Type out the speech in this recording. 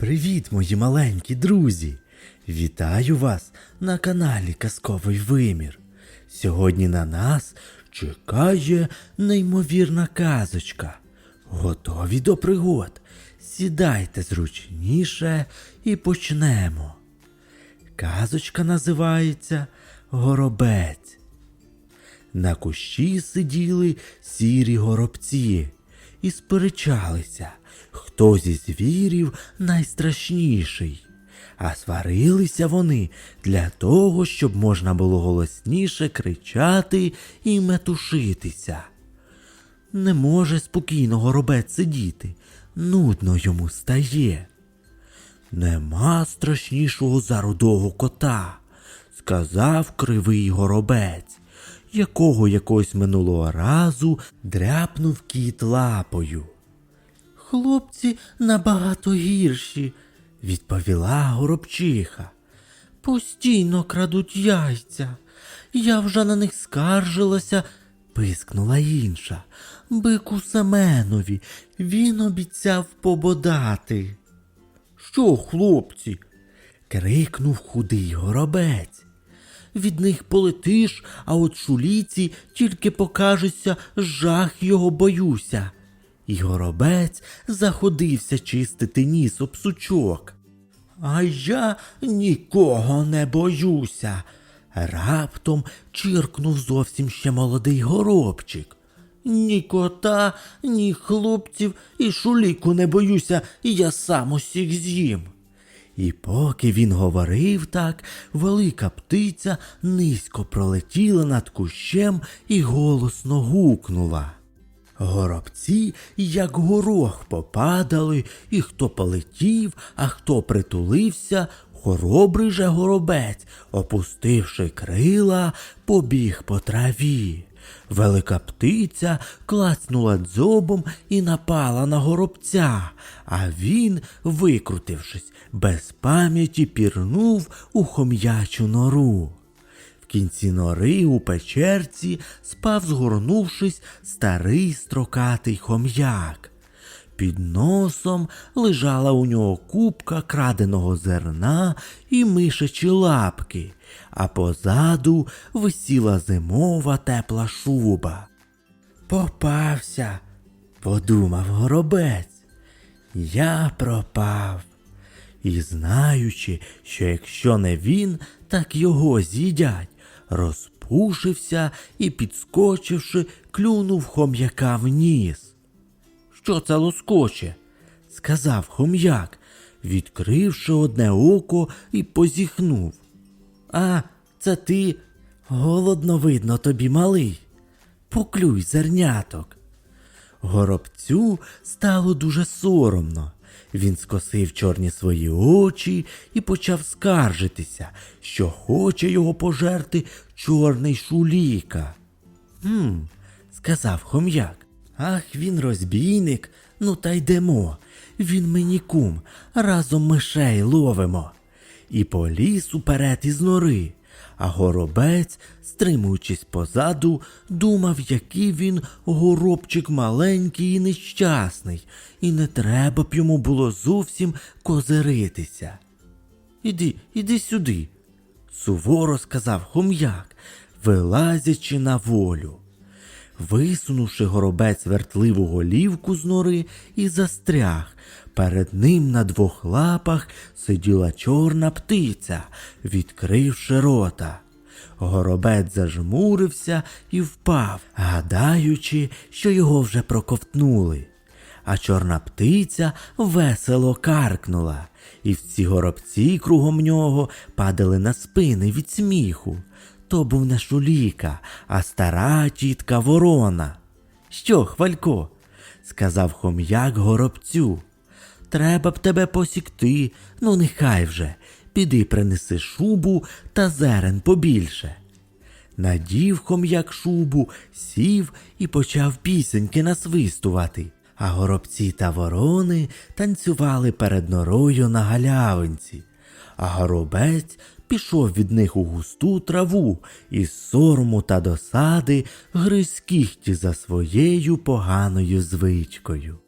Привіт, мої маленькі друзі! Вітаю вас на каналі Казковий Вимір. Сьогодні на нас чекає неймовірна казочка. Готові до пригод? Сідайте зручніше і почнемо. Казочка називається Горобець. На кущі сиділи сірі горобці і сперечалися, хто зі звірів найстрашніший. А сварилися вони для того, щоб можна було голосніше кричати і метушитися. Не може спокійно горобець сидіти, нудно йому стає. Нема страшнішого за рудого кота, сказав кривий горобець, якого якось минулого разу дряпнув кіт лапою. Хлопці набагато гірші, відповіла горобчиха. Постійно крадуть яйця. Я вже на них скаржилася, пискнула інша. Бику Семенові, він обіцяв пободати. Що, хлопці? крикнув худий горобець. Від них полетиш, а от шуліці тільки покажеться, жах його боюся. І горобець заходився чистити ніс об сучок. А я нікого не боюся. Раптом чиркнув зовсім ще молодий горобчик. Ні кота, ні хлопців і шуліку не боюся, і я сам усіх з'їм. І поки він говорив так, велика птиця низько пролетіла над кущем і голосно гукнула. Горобці, як горох, попадали, і хто полетів, а хто притулився, хоробрий же горобець, опустивши крила, побіг по траві. Велика птиця клацнула дзьобом і напала на горобця, а він, викрутившись, без пам'яті пірнув у хом'ячу нору. В кінці нори у печерці спав, згорнувшись, старий строкатий хом'як. Під носом лежала у нього купка краденого зерна і мишачі лапки, а позаду висіла зимова тепла шуба. Попався, подумав горобець. Я пропав. І знаючи, що якщо не він, так його з'їдять, розпушився і, підскочивши, клюнув хом'яка в ніс. Що це лоскоче? сказав хом'як, відкривши одне око і позіхнув. А, це ти голодно видно тобі малий. Поклюй зерняток. Горобцю стало дуже соромно. Він скосив чорні свої очі і почав скаржитися, що хоче його пожерти чорний шуліка. Хм, сказав хом'як. Ах, він розбійник, ну та йдемо. Він мені кум, разом мишей ловимо. І поліз уперед із нори. А горобець, стримуючись позаду, думав, який він горобчик маленький і нещасний, і не треба б йому було зовсім козиритися. Іди, іди сюди, суворо сказав хом'як, вилазячи на волю. Висунувши горобець вертливу голівку з нори і застряг, перед ним на двох лапах сиділа чорна птиця, відкривши рота. Горобець зажмурився і впав, гадаючи, що його вже проковтнули. А чорна птиця весело каркнула, і всі горобці кругом нього падали на спини від сміху. То був не шуліка, а стара тітка ворона. Що, хвалько? сказав хом'як горобцю. Треба б тебе посікти, ну нехай вже. Піди принеси шубу та зерен побільше. Надів хом'як шубу, сів і почав пісеньки насвистувати, а горобці та ворони танцювали перед норою на галявинці, а горобець пішов від них у густу траву і з сорому та досади гриз кіхті за своєю поганою звичкою.